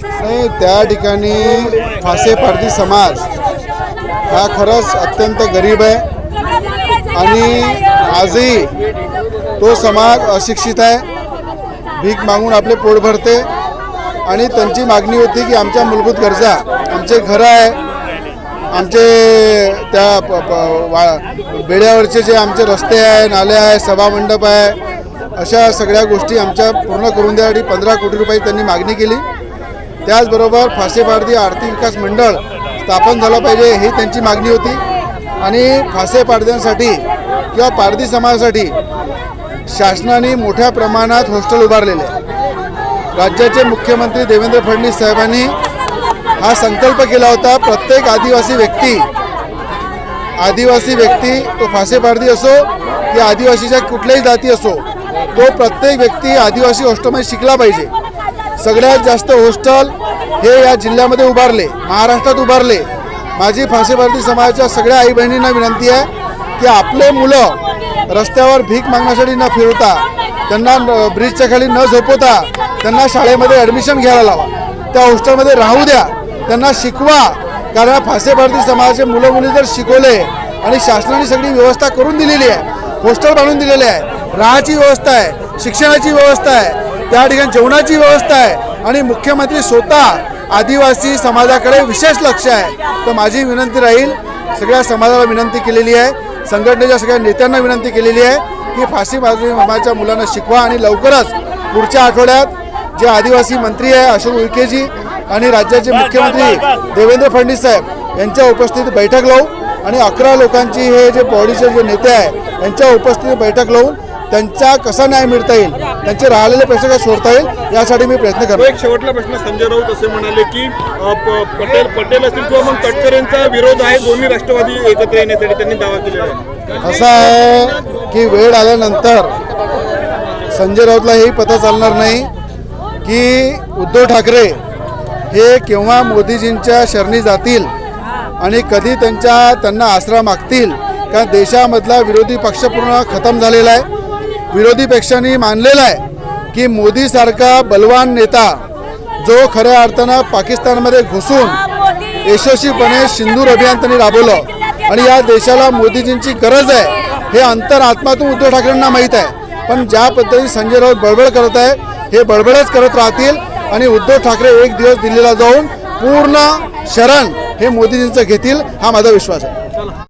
नाही त्या ठिकाणी फासे पारधी समाज हा खरंच अत्यंत गरीब आहे. आणि आजही तो समाज अशिक्षित आहे. भीक मागून आपले पोट भरते. आणि त्यांची मागणी होती की आमच्या मूलभूत गरजा आमचे घरं आहे आमचे त्या प- प- वा बेड्यावरचे जे आमचे रस्ते आहे नाले आहे सभामंडप आहे अशा सगळ्या गोष्टी आमच्या पूर्ण करून द्यासाठी पंधरा कोटी रुपये त्यांनी मागणी केली. त्याचबरोबर फासे पारधी आर्थिक विकास मंडळ स्थापन झालं पाहिजे ही त्यांची मागणी होती. आणि फासे पारध्यांसाठी किंवा पारधी समाजासाठी शासनाने मोठ्या प्रमाणात हॉस्टेल उभारलेले राज्याचे मुख्यमंत्री देवेंद्र फडणवीस साहेबांनी हा संकल्प केला होता प्रत्येक आदिवासी व्यक्ती आदिवासी व्यक्ती तो फासे पारधी असो की आदिवासीच्या कुठल्याही जाती असो तो प्रत्येक व्यक्ती आदिवासी हॉस्टेलमध्ये शिकला पाहिजे. सगळ्यात जास्त हॉस्टेल हे या जिल्ह्यामध्ये उभारले महाराष्ट्रात उभारले. माझी फासे भारती समाजाच्या सगळ्या आई बहिणींना विनंती आहे की आपले मुलं रस्त्यावर भीक मागण्यासाठी न फिरवता त्यांना ब्रिजच्या खाली न झोपवता त्यांना शाळेमध्ये ॲडमिशन घ्यायला लावा. त्या हॉस्टेलमध्ये राहू द्या त्यांना शिकवा. कारण फासे भारती समाजाचे मुलं मुली जर शिकवले आणि शासनाने सगळी व्यवस्था करून दिलेली आहे हॉस्टेल बांधून दिलेले आहे राहायची व्यवस्था आहे शिक्षणाची व्यवस्था आहे त्या ठिकाणी जेवणाची व्यवस्था आहे. आणि मुख्यमंत्री स्वतः आदिवासी समाजाकडे विशेष लक्ष आहे. तर माझी विनंती राहील सगळ्या समाजाला विनंती केलेली आहे. संघटनेच्या सगळ्या नेत्यांना विनंती केलेली आहे की फाशी समाजाच्या मुलांना शिकवा आणि लवकरच पुढच्या आठवड्यात जे आदिवासी मंत्री आहे अशोक उईकेजी आणि राज्याचे मुख्यमंत्री देवेंद्र फडणवीस साहेब यांच्या उपस्थितीत बैठक लावू आणि अकरा लोकांची हे जे बॉडीचे जे नेते आहे यांच्या उपस्थितीत बैठक लावून त्यांचा कसा न्याय मिळता येईल त्यांचे राहिलेले पैसे कसे सोडता येईल? यासाठी मी प्रयत्न करतो एक शेवटला प्रश्न संजय राऊत असे म्हणाले की पटेल पटेल असतील किंवा मग तटकरेंचा विरोध आहे दोन्ही राष्ट्रवादी एकत्र येण्यासाठी त्यांनी दावा केलेला आहे. असं आहे की वेळ आल्यानंतर संजय राऊतला हेही पता चालणार नाही की उद्धव ठाकरे हे केव्हा मोदीजींच्या शरणी जातील आणि कधी त्यांच्या त्यांना आसरा मागतील. कारण देशामधला विरोधी पक्ष पूर्ण खतम झालेला आहे. विरोधी पक्षांनी मानलेला आहे की मोदीसारखा बलवान नेता जो खऱ्या अर्थानं पाकिस्तानमध्ये घुसून यशस्वीपणे सिंदूर अभियान त्यांनी राबवलं आणि या देशाला मोदीजींची गरज आहे हे अंतर आत्मातून उद्धव ठाकरेंना माहीत आहे. पण ज्या पद्धतीने संजय राऊत बळबळ करत आहे हे बळबळच करत राहतील आणि उद्धव ठाकरे एक दिवस दिल्लीला जाऊन पूर्ण शरण हे मोदीजींचं घेतील हा माझा विश्वास आहे.